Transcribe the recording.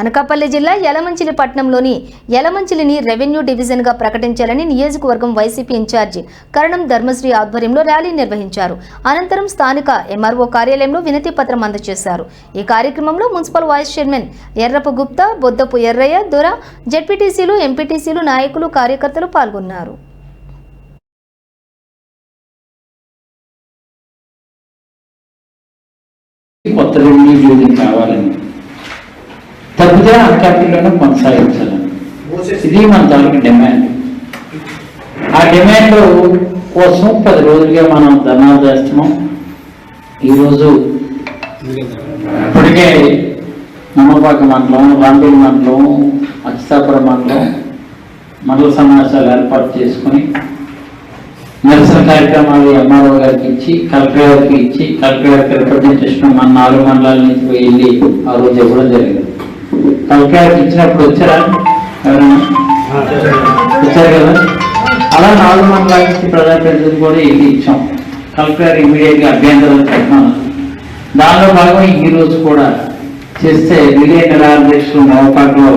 అనకాపల్లి జిల్లా యలమంచిలి పట్టణంలోని యలమంచిలిని రెవెన్యూ డివిజన్గా ప్రకటించాలని నియోజకవర్గం వైసీపీ ఇన్ఛార్జి కరణం ధర్మశ్రీ ఆధ్వర్యంలో ర్యాలీ నిర్వహించారు. అనంతరం స్థానిక ఎంఆర్ఓ కార్యాలయంలో వినతి పత్రం అందజేశారు. ఈ కార్యక్రమంలో municipal vice chairman Errapu Gupta Boddapu Errayya Dora జెడ్పీటీసీలు ఎంపీటీసీలు నాయకులు కార్యకర్తలు పాల్గొన్నారు. కొత్త రెవెన్యూ డివిజన్ కావాలని తప్పితే అనకాపల్లిలోనే కొనసాగించాలని ఇది మన తాలూకు డిమాండ్. ఆ డిమాండ్ కోసం పది రోజులుగా మనం ధర్నాలు చేస్తున్నాం. ఈరోజు ఇప్పటికే నమ్మపాక మండలం రాంపల్లి మండలం అచ్చితాపురం మండలం మండల సమావేశాలు ఏర్పాటు చేసుకుని నిరసన కార్యక్రమాలు ఎంఆర్ఓ గారికి ఇచ్చి కలెక్టర్ గారికి ఇచ్చి కలెక్టర్ గారికి రిప్రజెంటేషన్ మన నాలుగు మండలాల నుంచి వెళ్ళి ఆ రోజు ఇవ్వడం జరిగింది. గారికి ఇచ్చినప్పుడు వచ్చారా? వచ్చారు. కదా? అలా నాలుగు మండలాల నుంచి ప్రజాప్రతినిధులు కూడా వెళ్ళి ఇచ్చాం. కలెక్టర్ గారు ఇమీడియట్గా అభ్యంతరాలు పెట్టినాను దానిలో భాగంగా ఈ రోజు కూడా చేస్తే రిలే నిరాధ్యక్షులు నవపాకలో